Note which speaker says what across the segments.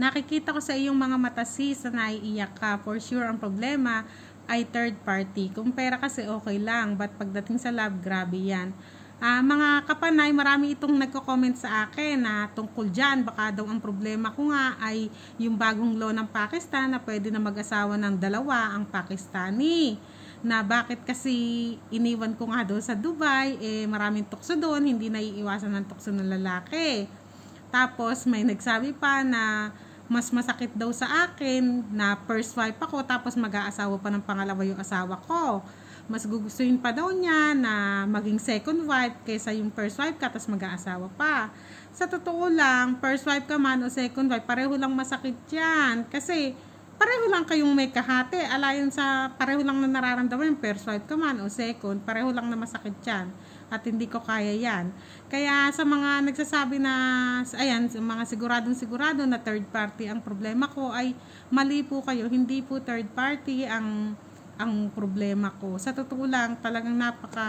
Speaker 1: Nakikita ko sa iyong mga mata sis na naiiyak ka. For sure, ang problema ay third party. Kung pera kasi okay lang, but pagdating sa love, grabe yan. Ah, mga kapanay, marami itong nagko-comment sa akin na tungkol dyan. Baka daw ang problema ko nga ay yung bagong law ng Pakistan na pwede na mag-asawa ng dalawa ang Pakistani. Na bakit kasi iniwan ko nga doon sa Dubai, eh maraming tukso doon, hindi naiiwasan ng tukso ng lalaki. Tapos may nagsabi pa na mas masakit daw sa akin na first wife ako tapos mag-aasawa pa ng pangalawa yung asawa ko. Mas gugustuhin pa daw niya na maging second wife kaysa yung first wife ka tapos mag-aasawa pa. Sa totoo lang, first wife ka man o second wife, pareho lang masakit yan. Kasi pareho lang kayong may kahate. Alayon sa pareho lang na nararamdaman yung first wife ka man o second, pareho lang na masakit yan. At hindi ko kaya yan. Kaya sa mga nagsasabi na, ayan, sa mga siguradong sigurado na third party ang problema ko ay mali po kayo. Hindi po third party ang ang problema ko. Sa totoo lang, talagang napaka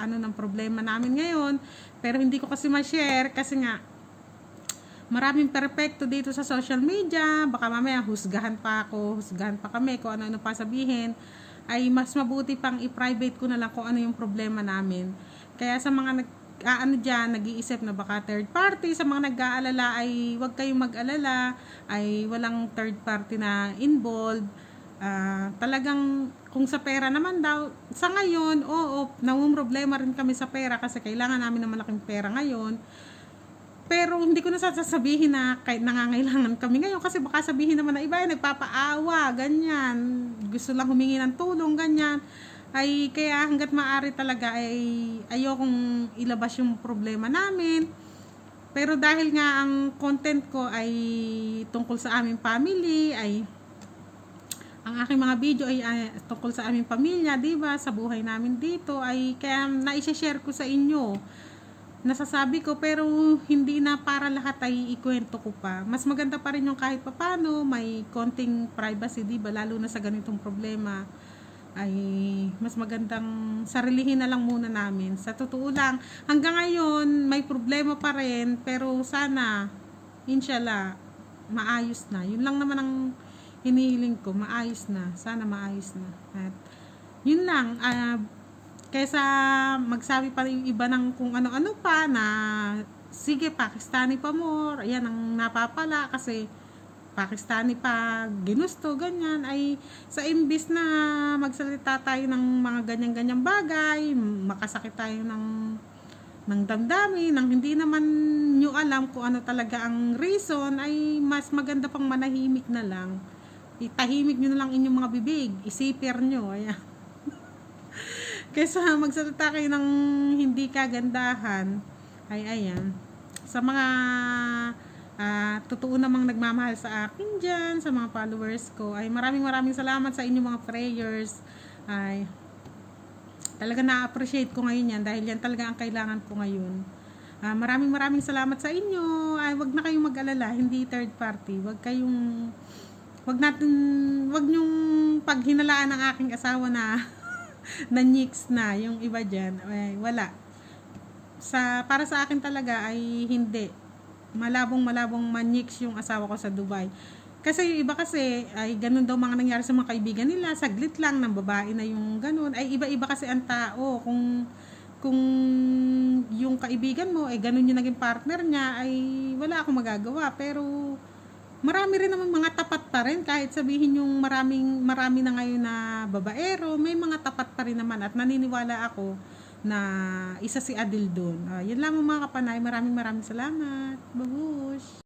Speaker 1: ano ng problema namin ngayon. Pero hindi ko kasi ma-share kasi nga maraming perpekto dito sa social media. Baka mamaya husgahan pa ako, husgahan pa kami kung ano-ano pa sabihin. Ay mas mabuti pang i-private ko na lang kung ano yung problema namin. Kaya sa mga nag ano dyan, nag-iisip na baka third party, sa mga nag-aalala ay huwag kayong mag-alala, ay walang third party na involved. Ah, talagang kung sa pera naman daw, sa ngayon, oo, problema rin kami sa pera kasi kailangan namin ng malaking pera ngayon. Pero hindi ko na sasabihin na kahit nangangailangan kami ngayon kasi baka sabihin naman na iba nagpapaawa, ganyan. Gusto lang humingi ng tulong, ganyan. Ay kaya hanggat maaari talaga ay ayokong ilabas yung problema namin. Pero dahil nga ang content ko ay tungkol sa aming family, ay ang aking mga video ay, ay tungkol sa aming pamilya, 'di ba? Sa buhay namin dito ay kaya na-share ko sa inyo nasasabi ko pero hindi na para lahat ay ikwento ko pa. Mas maganda pa rin yung kahit papano may konting privacy, di ba? Lalo na sa ganitong problema ay mas magandang sarilihin na lang muna namin. Sa totoo lang, hanggang ngayon may problema pa rin pero sana inshallah maayos na. Yun lang naman ang hinihiling ko, maayos na. Sana maayos na. At yun lang, ah Kaysa magsabi pa yung iba ng kung ano-ano pa na sige Pakistani pa more, ayan ang napapala kasi Pakistani pa ginusto, ganyan, ay sa imbis na magsalita tayo ng mga ganyan-ganyang bagay, makasakit tayo ng ng damdamin, nang hindi naman nyo alam kung ano talaga ang reason, ay mas maganda pang manahimik na lang. Itahimik nyo na lang inyong mga bibig, isipir nyo, ayan. Kaysa magsalita kayo ng hindi kagandahan, ay ayan. Sa mga uh, totoo namang nagmamahal sa akin dyan, sa mga followers ko, ay maraming maraming salamat sa inyong mga prayers. Ay, talaga na-appreciate ko ngayon yan dahil yan talaga ang kailangan ko ngayon. Uh, maraming maraming salamat sa inyo. Ay, wag na kayong mag-alala, hindi third party. Wag kayong wag natin wag nyong paghinalaan ng aking asawa na na nix na yung iba diyan ay wala sa para sa akin talaga ay hindi malabong malabong manix yung asawa ko sa Dubai. Kasi yung iba kasi ay ganun daw mga nangyari sa mga kaibigan nila. Saglit lang ng babae na yung ganun. Ay iba-iba kasi ang tao. Kung kung yung kaibigan mo ay ganun yung naging partner niya ay wala akong magagawa. Pero marami rin naman mga tapat pa rin. Kahit sabihin yung maraming marami na ngayon na babaero may mga tapat pa rin naman. At naniniwala ako na isa si Adil doon. Uh, yun lang mga kapanay. Maraming maraming salamat. Babush!